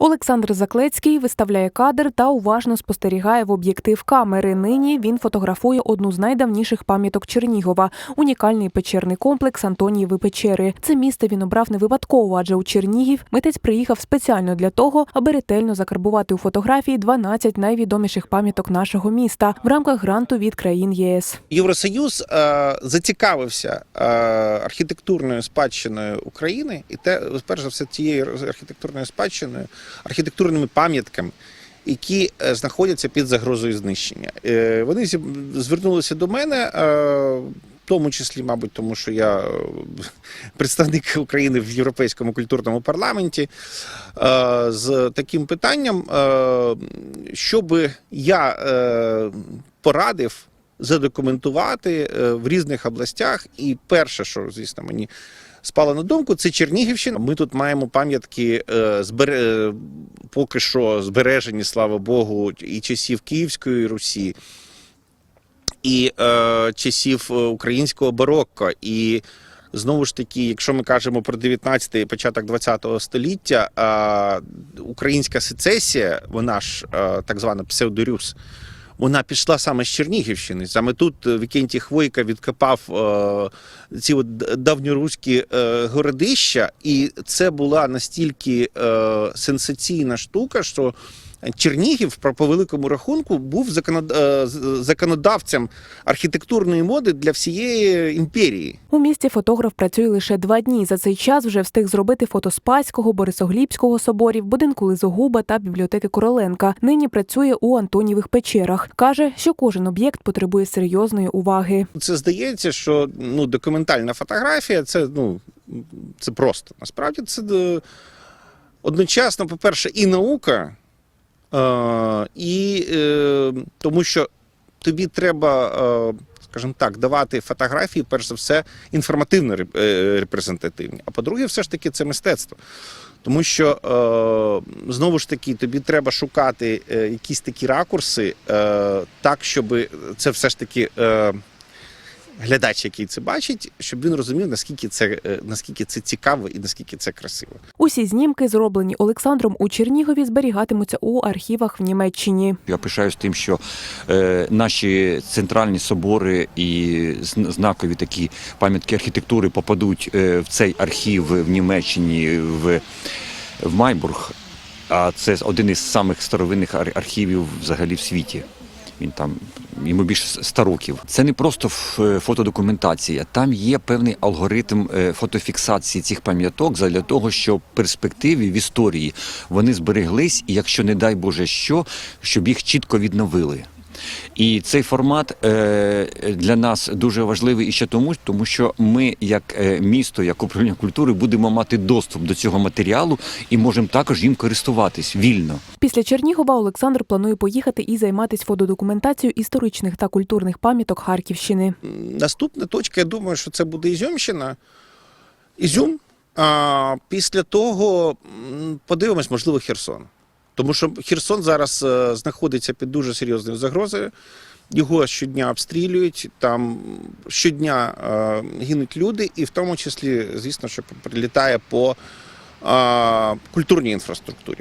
Олександр Заклецький виставляє кадр та уважно спостерігає в об'єктив камери. Нині він фотографує одну з найдавніших пам'яток Чернігова унікальний печерний комплекс Антонієви печери. Це місце він обрав не випадково, адже у Чернігів митець приїхав спеціально для того, аби ретельно закарбувати у фотографії 12 найвідоміших пам'яток нашого міста в рамках гранту від країн ЄС. Євросоюз е, зацікавився е, архітектурною спадщиною України, і те, перш за все, тією архітектурною спадщиною, архітектурними пам'ятками, які е, знаходяться під загрозою знищення. Е, вони звернулися до мене. е, в тому числі, мабуть, тому що я представник України в Європейському культурному парламенті з таким питанням, щоб я порадив задокументувати в різних областях. І перше, що звісно мені спало на думку, це Чернігівщина. Ми тут маємо пам'ятки е, збере... е, поки що збережені, слава Богу, і часів Київської Русі, і е, часів е, українського барокко. І знову ж таки, якщо ми кажемо про 19 і початок 20 століття, е, українська сецесія, вона ж е, так звана псевдорюс, вона пішла саме з Чернігівщини. Саме тут е, Вікентій Хвойка відкопав е, ці от давньоруські е, городища, і це була настільки е, сенсаційна штука, що Чернігів по по великому рахунку був е, законодавцем архітектурної моди для всієї імперії. У місті фотограф працює лише два дні. За цей час вже встиг зробити фото Спаського, Борисоглібського соборів, будинку Лизогуба та бібліотеки Короленка. Нині працює у Антонівих печерах. каже, що кожен об'єкт потребує серйозної уваги. Це здається, що ну, документальна фотографія це, ну, це просто. Насправді це е, одночасно, по-перше, і наука, і е, тому що тобі треба, е, скажімо так, давати фотографії, перш за все, інформативно е, репрезентативні. А по-друге, все ж таки, це мистецтво. Тому що е, знову ж таки тобі треба шукати е, якісь такі ракурси, е, так, щоб це все ж таки е, глядач, який це бачить, щоб він розумів, наскільки це, е, наскільки це цікаво і наскільки це красиво. Усі знімки, зроблені Олександром у Чернігові, зберігатимуться у архівах в Німеччині. Я пишаюсь тим, що е, наші центральні собори і знакові такі пам'ятки архітектури попадуть е, в цей архів в Німеччині в, в Майбург. А це один із самих старовинних архівів взагалі в світі. Він там йому більше 100 років. Це не просто е, фотодокументація. Там є певний алгоритм е, фотофіксації цих пам'яток для того, щоб в перспективі в історії вони збереглись, і якщо не дай Боже що, щоб їх чітко відновили. І цей формат е, для нас дуже важливий і ще тому, тому що ми, як е, місто, як управління культури, будемо мати доступ до цього матеріалу і можемо також їм користуватись вільно. Після Чернігова Олександр планує поїхати і займатися фотодокументацією історичних та культурних пам'яток Харківщини. Наступна точка, я думаю, що це буде Ізюмщина. Ізюм. А після того подивимось, можливо, Херсон. Тому що Херсон зараз е, знаходиться під дуже серйозною загрозою. Його щодня обстрілюють, там щодня е, гинуть люди, і в тому числі, звісно, що прилітає по е, культурній інфраструктурі.